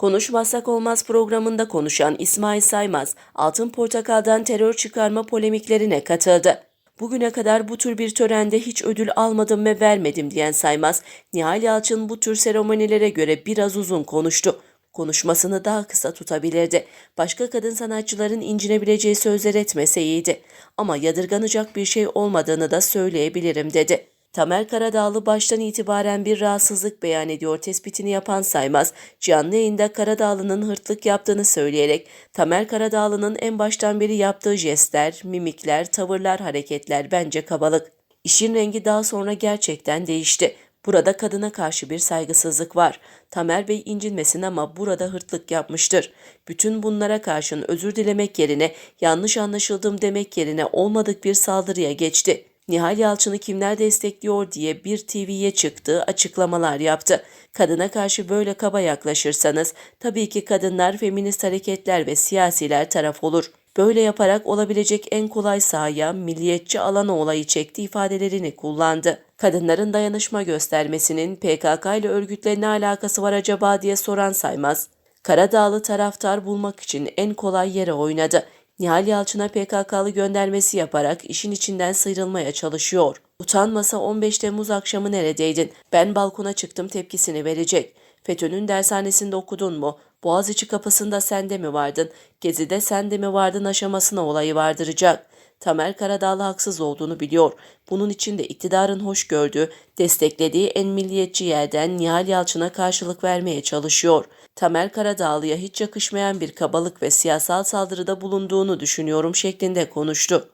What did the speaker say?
Konuşmazsak Olmaz programında konuşan İsmail Saymaz, Altın Portakal'dan terör çıkarma polemiklerine katıldı. Bugüne kadar bu tür bir törende hiç ödül almadım ve vermedim diyen Saymaz, Nihal Yalçın bu tür seremonilere göre biraz uzun konuştu. Konuşmasını daha kısa tutabilirdi. Başka kadın sanatçıların incinebileceği sözler etmese. Ama yadırganacak bir şey olmadığını da söyleyebilirim dedi. Tamer Karadağlı baştan itibaren bir rahatsızlık beyan ediyor tespitini yapan Saymaz, canlı yayında Karadağlı'nın hırtlık yaptığını söyleyerek Tamer Karadağlı'nın en baştan beri yaptığı jestler, mimikler, tavırlar, hareketler bence kabalık. İşin rengi daha sonra gerçekten değişti. Burada kadına karşı bir saygısızlık var. Tamer Bey incinmesin ama burada hırtlık yapmıştır. Bütün bunlara karşın özür dilemek yerine yanlış anlaşıldım demek yerine olmadık bir saldırıya geçti. Nihal Yalçın'ı kimler destekliyor diye bir TV'ye çıktı, açıklamalar yaptı. Kadına karşı böyle kaba yaklaşırsanız tabii ki kadınlar, feminist hareketler ve siyasiler taraf olur. Böyle yaparak olabilecek en kolay sahaya milliyetçi alana olayı çekti ifadelerini kullandı. Kadınların dayanışma göstermesinin PKK ile örgütle ne alakası var acaba diye soran Saymaz, Karadağlı taraftar bulmak için en kolay yere oynadı. Nihal Yalçın'a PKK'lı göndermesi yaparak işin içinden sıyrılmaya çalışıyor. Utanmasa 15 Temmuz akşamı neredeydin? Ben balkona çıktım tepkisini verecek. FETÖ'nün dershanesinde okudun mu? Boğaziçi kapısında sende mi vardın? Gezi'de sende mi vardın aşamasına olayı vardıracak. Tamer Karadağlı haksız olduğunu biliyor. Bunun için de iktidarın hoş gördüğü, desteklediği en milliyetçi yerden Nihal Yalçın'a karşılık vermeye çalışıyor. Tamer Karadağlı'ya hiç yakışmayan bir kabalık ve siyasal saldırıda bulunduğunu düşünüyorum şeklinde konuştu.